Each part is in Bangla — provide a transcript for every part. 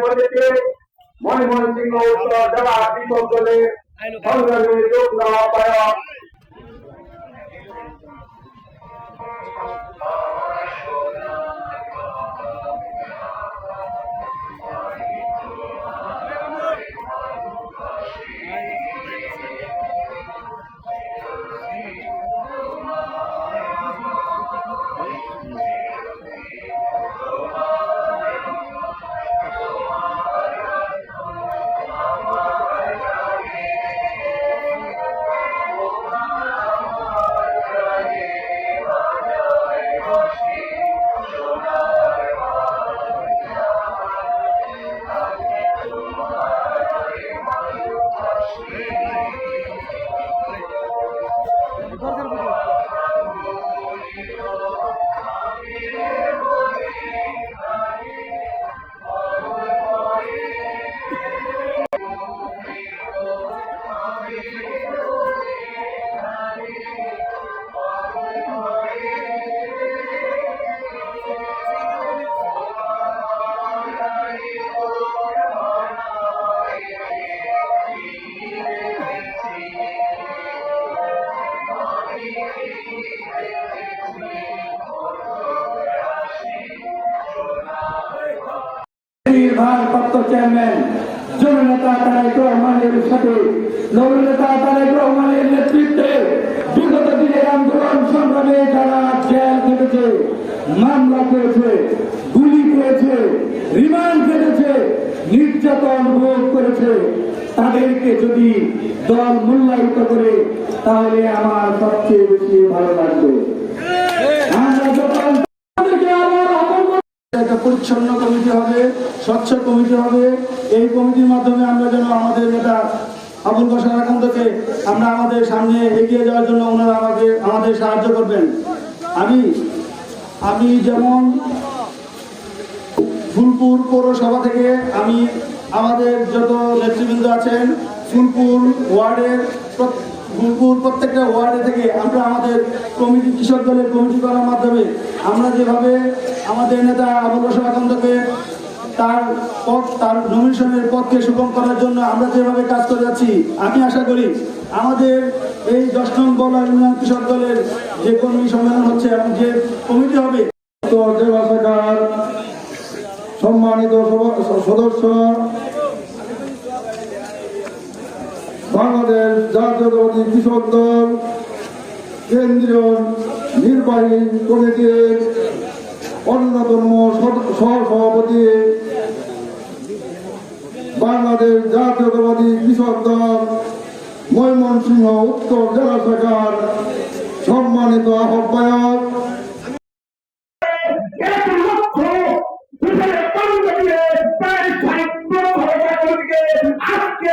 বলেছে ময়মনসিংহ উত্তর জেলা কৃষক দলের সংগ্রামী যুগ্ম আহ্বায়ক ভারপ্রাপ্ত চেয়ারম্যান, জননেতা তারেক রহমানের সাথে নবনেতা তারেক রহমানের নেতৃত্বে বিগত দিনের আন্দোলন সংগ্রামে যারা জেল কেটেছে মামলা করেছে, গুলি করেছে, রিমান্ড কেটেছে নির্যাতন ভোগ করেছে, তাদেরকে যদি দল মূল্যায়িত করে, তাহলে আমার সবচেয়ে বেশি ভালো লাগবে। একটা পরিচ্ছন্ন কমিটি হবে, স্বচ্ছ কমিটি হবে। এই কমিটির মাধ্যমে আমরা যেন আমাদের এটা আবুল বাসার আকান্তকে আমরা আমাদের সামনে এগিয়ে যাওয়ার জন্য ওনারা আমাকে, আমাদের সাহায্য করবেন। আমি আমি যেমন ফুলপুর পৌরসভা থেকে আমি আমাদের যত নেতৃবৃন্দ আছেন, ফুলপুর ওয়ার্ডের ফুলপুর প্রত্যেকটা ওয়ার্ডে থেকে আমরা আমাদের কমিটি, কৃষক দলের কমিটি করার মাধ্যমে আমরা যেভাবে আমাদের নেতা আবুল রসম আকন্দকে তার পদ, তার নমিনেশনের পদকে সুগম করার জন্য আমরা যেভাবে কাজ করে যাচ্ছি, আমি আশা করি আমাদের এই দশ নং বলা ইউনিয়ন কৃষক দলের যে কর্মী সম্মেলন হচ্ছে এবং যে কমিটি হবে সম্মানিত সদস্য বাংলাদেশ জাতীয়তাবাদী কৃষক দল কেন্দ্রীয় নির্বাহী কমিটির অন্যতম সহসভাপতি বাংলাদেশ জাতীয়তাবাদী কৃষক দল ময়মনসিংহ উত্তর জেলা শাখার সম্মানিত আহ্বায়ক। আজকে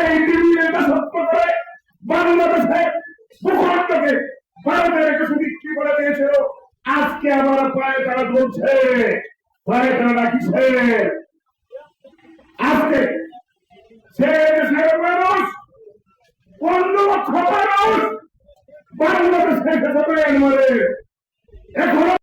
এই দিল্লির সত্য করে, বাংলাদেশে ভূখণ্ডকে ভারতের কাছে বিক্রি করে দিয়েছিল, আজকে আবার পায়ে তারা চলছে। পায়ে তারা রাখিছে আজকে সে দেশের মানুষ অন্য লক্ষ মানুষ বাংলাদেশে যাবে এখনও